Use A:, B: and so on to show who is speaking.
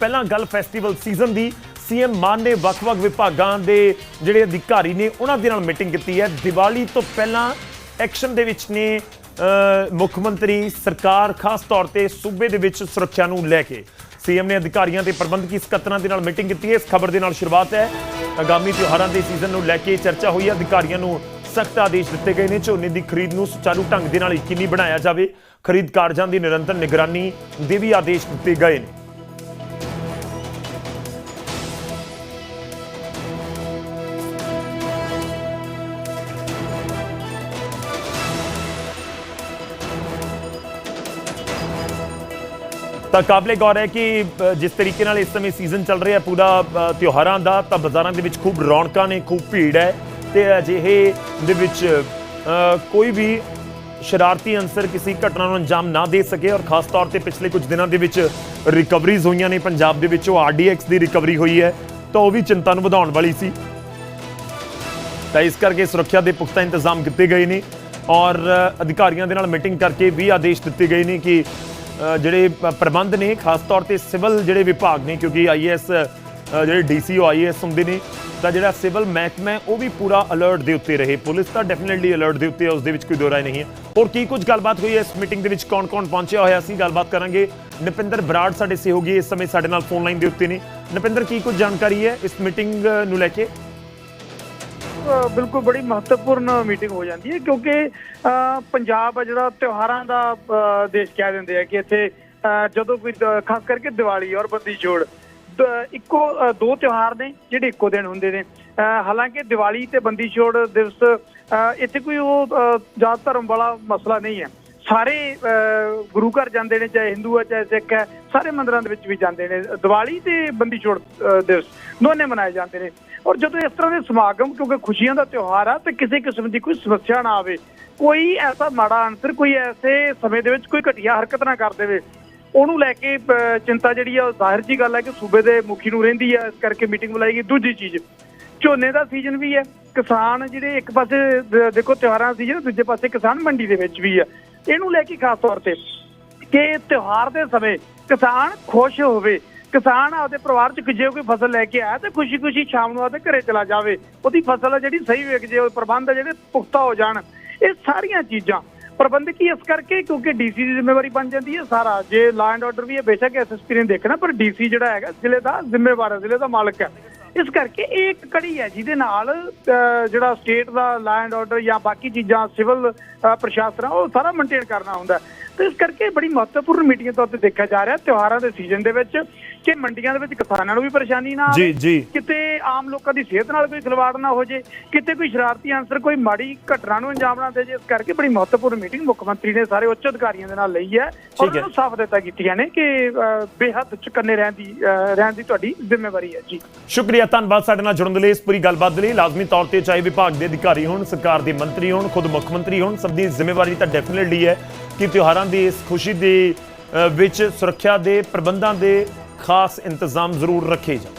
A: ਪਹਿਲਾਂ ਗੱਲ festival season ਦੀ, ਸੀਐਮ ਮਾਨ ਨੇ ਵੱਖ-ਵੱਖ ਵਿਭਾਗਾਂ ਦੇ ਜਿਹੜੇ ਅਧਿਕਾਰੀ ਨੇ, ਉਹਨਾਂ ਦੇ ਨਾਲ ਮੀਟਿੰਗ ਕੀਤੀ ਹੈ। ਦੀਵਾਲੀ ਤੋਂ ਪਹਿਲਾਂ ਐਕਸ਼ਨ ਦੇ ਵਿੱਚ ਨੇ ਮੁੱਖ ਮੰਤਰੀ, ਸਰਕਾਰ, ਖਾਸ ਤੌਰ ਤੇ ਸੂਬੇ ਦੇ ਵਿੱਚ ਸੁਰੱਖਿਆ ਨੂੰ ਲੈ ਕੇ। ਸੀਐਮ ਨੇ ਅਧਿਕਾਰੀਆਂ ਤੇ ਪ੍ਰਬੰਧਕੀ ਸਕੱਤਰਾਂ ਦੇ ਨਾਲ ਮੀਟਿੰਗ ਕੀਤੀ ਹੈ। ਇਸ ਖਬਰ ਦੇ ਨਾਲ ਸ਼ੁਰੂਆਤ ਹੈ। ਆਗਾਮੀ ਤਿਉਹਾਰਾਂ ਦੇ ਸੀਜ਼ਨ ਨੂੰ ਲੈ ਕੇ ਚਰਚਾ ਹੋਈ ਹੈ। ਅਧਿਕਾਰੀਆਂ ਨੂੰ ਸਖਤ ਆਦੇਸ਼ ਦਿੱਤੇ ਗਏ ਨੇ। ਝੋਨੇ ਦੀ ਖਰੀਦ ਨੂੰ ਸੁਚਾਰੂ ਢੰਗ ਦੇ ਨਾਲ ਯਕੀਨੀ ਬਣਾਇਆ ਜਾਵੇ। ਖਰੀਦ ਕਾਰਜਾਂ ਦੀ ਨਿਰੰਤਰ ਨਿਗਰਾਨੀ ਦੇ ਵੀ ਆਦੇਸ਼ ਦਿੱਤੇ ਗਏ ਨੇ। ਤਾਂ ਕਾਬਲੇ ਗੌਰ ਹੈ ਕਿ ਜਿਸ ਤਰੀਕੇ ਨਾਲ ਇਸ ਸਮੇਂ ਸੀਜ਼ਨ ਚੱਲ ਰਿਹਾ ਪੂਰਾ ਤਿਉਹਾਰਾਂ ਦਾ, ਤਾਂ ਬਾਜ਼ਾਰਾਂ ਦੇ ਵਿੱਚ ਖੂਬ ਰੌਣਕਾਂ ਨੇ, ਖੂਬ ਭੀੜ ਹੈ ਤੇ ਅਜਿਹੇ ਦੇ ਵਿੱਚ ਕੋਈ ਵੀ ਸ਼ਰਾਰਤੀ ਅੰਸਰ ਕਿਸੇ ਘਟਨਾ ਨੂੰ ਅੰਜਾਮ ਨਾ ਦੇ ਸਕੇ ਔਰ ਖਾਸ ਤੌਰ ਤੇ ਪਿਛਲੇ ਕੁਝ ਦਿਨਾਂ ਦੇ ਵਿੱਚ ਰਿਕਵਰੀਜ਼ ਹੋਈਆਂ ਨੇ, ਪੰਜਾਬ ਦੇ ਵਿੱਚ ਉਹ ਆਰਡੀਐਕਸ ਦੀ ਰਿਕਵਰੀ ਹੋਈ ਹੈ, ਤਾਂ ਉਹ ਵੀ ਚਿੰਤਾ ਨੂੰ ਵਧਾਉਣ ਵਾਲੀ ਸੀ। ਤਾਂ ਇਸ ਕਰਕੇ ਸੁਰੱਖਿਆ ਦੇ ਪੁਖਤਾ ਇੰਤਜ਼ਾਮ ਕੀਤੇ ਗਏ ਨੇ ਔਰ ਅਧਿਕਾਰੀਆਂ ਦੇ ਨਾਲ ਮੀਟਿੰਗ ਕਰਕੇ ਵੀ ਆਦੇਸ਼ ਦਿੱਤੇ ਗਏ ਨੇ ਕਿ ਜਿਹੜੇ ਪ੍ਰਬੰਧ ਨੇ ਖਾਸ ਤੌਰ ਤੇ ਸਿਵਲ ਜਿਹੜੇ ਵਿਭਾਗ ਨੇ ਕਿਉਂਕਿ ਆਈਐਸ ਜਿਹੜੇ ਡੀਸੀਓ ਆਈਐਸ ਹੁੰਦੇ ਨੇ ਤਾਂ ਜਿਹੜਾ ਸਿਵਲ ਮਹਿਕਮਾ ਹੈ, ਉਹ ਵੀ ਪੂਰਾ ਅਲਰਟ ਦੇ ਉੱਤੇ ਰਹੇ। ਪੁਲਿਸ ਤਾਂ ਡੈਫੀਨਿਟਲੀ ਅਲਰਟ ਦੇ ਉੱਤੇ ਹੈ ਉਸ ਦੇ ਵਿੱਚ ਕੋਈ ਦੋ ਨਹੀਂ ਹੈ। ਹੋਰ ਕੀ ਕੁਝ ਗੱਲਬਾਤ ਹੋਈ ਹੈ ਇਸ ਮੀਟਿੰਗ ਦੇ ਵਿੱਚ? ਕੌਣ-ਕੌਣ ਪਹੁੰਚਿਆ ਹੋਇਆ ਸੀ? ਗੱਲਬਾਤ ਕਰਾਂਗੇ। ਨਪਿੰਦਰ ਬਰਾੜ ਸਾਡੇ ਸਹਿਯੋਗੀ ਇਸ ਸਮੇਂ ਸਾਡੇ ਨਾਲ ਫੋਨ ਲਾਈਨ ਦੇ ਉੱਤੇ ਨੇ। ਨਪਿੰਦਰ ਕੀ ਕੁਝ ਜਾਣਕਾਰੀ ਹੈ ਇਸ ਮੀਟਿੰਗ ਨੂੰ ਲੈ ਕੇ?
B: ਬਿਲਕੁਲ ਬੜੀ ਮਹੱਤਵਪੂਰਨ ਮੀਟਿੰਗ ਹੋ ਜਾਂਦੀ ਹੈ ਕਿਉਂਕਿ ਪੰਜਾਬ ਆ ਜਿਹੜਾ ਤਿਉਹਾਰਾਂ ਦਾ ਦੇਸ਼ ਕਹਿ ਦਿੰਦੇ ਆ ਕਿ ਇੱਥੇ ਜਦੋਂ ਕੋਈ ਖਾਸ ਕਰਕੇ ਦੀਵਾਲੀ ਔਰ ਬੰਦੀ ਛੋੜ ਦ- ਇੱਕੋ ਦੋ ਤਿਉਹਾਰ ਨੇ ਜਿਹੜੇ ਇੱਕੋ ਦਿਨ ਹੁੰਦੇ ਨੇ। ਹਾਲਾਂਕਿ ਦੀਵਾਲੀ ਤੇ ਬੰਦੀ ਛੋੜ ਦਿਵਸ ਇੱਥੇ ਕੋਈ ਉਹ ਅ, ਜਾਤ ਧਰਮ ਵਾਲਾ ਮਸਲਾ ਨਹੀਂ ਹੈ। ਸਾਰੇ ਗੁਰੂ ਘਰ ਜਾਂਦੇ ਨੇ ਚਾਹੇ ਹਿੰਦੂ ਹੈ ਚਾਹੇ ਸਿੱਖ ਹੈ ਸਾਰੇ ਮੰਦਰਾਂ ਦੇ ਵਿੱਚ ਵੀ ਜਾਂਦੇ ਨੇ। ਦੀਵਾਲੀ ਤੇ ਬੰਦੀ ਛੋੜ ਦਿਵਸ ਦੋਨੇ ਮਨਾਏ ਜਾਂਦੇ ਨੇ। ਔਰ ਜਦੋਂ ਇਸ ਤਰ੍ਹਾਂ ਦੇ ਸਮਾਗਮ, ਕਿਉਂਕਿ ਖੁਸ਼ੀਆਂ ਦਾ ਤਿਉਹਾਰ ਆ, ਤੇ ਕਿਸੇ ਕਿਸਮ ਦੀ ਕੋਈ ਸਮੱਸਿਆ ਨਾ ਆਵੇ, ਕੋਈ ਐਸਾ ਮਾੜਾ ਅੰਸਰ ਕੋਈ ਐਸੇ ਸਮੇਂ ਦੇ ਵਿੱਚ ਕੋਈ ਘਟੀਆ ਹਰਕਤ ਨਾ ਕਰ ਦੇਵੇ, ਉਹਨੂੰ ਲੈ ਕੇ ਚਿੰਤਾ ਜਿਹੜੀ ਆ ਜ਼ਾਹਿਰ ਜੀ ਗੱਲ ਹੈ ਕਿ ਸੂਬੇ ਦੇ ਮੁਖੀ ਨੂੰ ਰਹਿੰਦੀ ਹੈ ਇਸ ਕਰਕੇ ਮੀਟਿੰਗ ਬੁਲਾਈ ਗਈ। ਦੂਜੀ ਚੀਜ਼, ਝੋਨੇ ਦਾ ਸੀਜ਼ਨ ਵੀ ਹੈ ਕਿਸਾਨ ਜਿਹੜੇ ਇੱਕ ਪਾਸੇ ਦੇਖੋ ਤਿਉਹਾਰਾਂ ਦਾ ਸੀਜ਼ਨ ਦੂਜੇ ਪਾਸੇ ਕਿਸਾਨ ਮੰਡੀ ਦੇ ਵਿੱਚ ਵੀ ਆ। ਇਹਨੂੰ ਲੈ ਕੇ ਖਾਸ ਤੌਰ ਤੇ ਕਿ ਤਿਉਹਾਰ ਦੇ ਸਮੇਂ ਕਿਸਾਨ ਖੁਸ਼ ਹੋਵੇ ਕਿਸਾਨ ਆਪਦੇ ਪਰਿਵਾਰ ਚ ਜੇ ਕੋਈ ਫਸਲ ਲੈ ਕੇ ਆਇਆ ਤੇ ਖੁਸ਼ੀ-ਖੁਸ਼ੀ ਸ਼ਾਮ ਨੂੰ ਆਪਦੇ ਘਰੇ ਚਲਾ ਜਾਵੇ। ਉਹਦੀ ਫਸਲ ਆ ਜਿਹੜੀ ਸਹੀ ਵਿਕ ਜੇ ਉਹ ਪ੍ਰਬੰਧ ਜਿਹੜੇ ਪੁਖਤਾ ਹੋ ਜਾਣ। ਇਹ ਸਾਰੀਆਂ ਚੀਜ਼ਾਂ। ਪ੍ਰਬੰਧਕੀ ਇਸ ਕਰਕੇ ਕਿਉਂਕਿ ਡੀਸੀ ਦੀ ਜ਼ਿੰਮੇਵਾਰੀ ਬਣ ਜਾਂਦੀ ਹੈ ਸਾਰਾ। ਜੇ ਲਾ ਐਂਡ ਆਰਡਰ ਵੀ ਹੈ ਬੇਸ਼ੱਕ ਐਸਐਸਪੀ ਨੇ ਦੇਖਣਾ ਪਰ ਡੀਸੀ ਜਿਹੜਾ ਹੈਗਾ ਜ਼ਿਲ੍ਹੇ ਦਾ ਜ਼ਿੰਮੇਵਾਰ ਹੈ ਜ਼ਿਲ੍ਹੇ ਦਾ ਮਾਲਕ ਹੈ ਇਸ ਕਰਕੇ ਇਹ ਇੱਕ ਕੜੀ ਹੈ ਜਿਹਦੇ ਨਾਲ ਜਿਹੜਾ state the law and order ਜਾਂ ਬਾਕੀ ਚੀਜ਼ਾਂ ਸਿਵਲ ਪ੍ਰਸ਼ਾਸਨ ਆ, ਉਹ ਸਾਰਾ ਮੇਨਟੇਨ ਕਰਨਾ ਹੁੰਦਾ। ਤੇ ਇਸ ਕਰਕੇ ਬੜੀ ਮਹੱਤਵਪੂਰਨ ਮੀਟਿੰਗ ਤੌਰ ਤੇ ਦੇਖਿਆ ਜਾ ਰਿਹਾ ਤਿਉਹਾਰਾਂ ਦੇ ਸੀਜ਼ਨ ਦੇ ਵਿੱਚ ਕਿ ਮੰਡੀਆਂ ਦੇ ਵਿੱਚ ਕਿਸਾਨਾਂ ਨੂੰ ਵੀ ਪਰੇਸ਼ਾਨੀ ਨਾ ਆਵੇ। ਕਿਤੇ ਆਮ ਲੋਕਾਂ ਦੀ ਸਿਹਤ ਨਾਲ ਕੋਈ ਖਿਲਵਾੜ ਨਾ ਹੋ ਜੇ ਕਿਤੇ ਕੋਈ ਸ਼ਰਾਰਤੀ ਅੰਸਰ ਕੋਈ ਮਾੜੀ ਘਟਨਾ ਨੂੰ ਅੰਜਾਮ ਨਾ ਦੇ ਜੇ ਇਸ ਕਰਕੇ ਬੜੀ ਮਹੱਤਵਪੂਰਨ ਮੀਟਿੰਗ ਮੁੱਖ ਮੰਤਰੀ ਨੇ ਸਾਰੇ ਉੱਚ ਅਧਿਕਾਰੀਆਂ ਦੇ ਨਾਲ ਲਈ ਹੈ। ਔਰ। ਉਹਨਾਂ ਨੂੰ ਸਾਫ਼ ਦਿੱਤਾ ਕੀਤੀਆਂ ਨੇ ਕਿ ਬੇਹੱਦ ਚੁਕੰਨੇ ਰਹਿਣ ਦੀ ਰਹਿਣ ਦੀ ਤੁਹਾਡੀ ਜ਼ਿੰਮੇਵਾਰੀ ਹੈ। ਜੀ।
A: ਸ਼ੁਕਰੀਆ ਧੰਨਵਾਦ ਸਾਡੇ ਨਾਲ ਜੁੜਨ ਦੇ ਲਈ ਇਸ ਪੂਰੀ ਗੱਲਬਾਤ ਦੇ ਲਈ। ਲਾਜ਼ਮੀ ਤੌਰ ਤੇ ਚਾਹੇ ਵਿਭਾਗ ਦੇ ਅਧਿਕਾਰੀ ਹੋਣ ਸਰਕਾਰ ਦੇ ਮੰਤਰੀ ਹੋਣ ਖੁਦ ਮੁੱਖ ਮੰਤਰੀ ਹੋਣ ਸਭ ਦੀ ਜ਼ਿੰਮੇਵਾਰੀ ਤਾਂ ਡੈਫੀਨਿਟਲੀ ਹੈ। ਕਿ ਤਿਉਹਾਰਾਂ ਦੀ ਇਸ ਖੁਸ਼ੀ ਦੇ ਵਿੱਚ ਸੁਰੱਖਿਆ ਦੇ ਪ੍ਰਬੰਧਾਂ ਦੇ ਖਾਸ ਇੰਤਜ਼ਾਮ ਜ਼ਰੂਰ ਰੱਖੇ ਜਾਣ।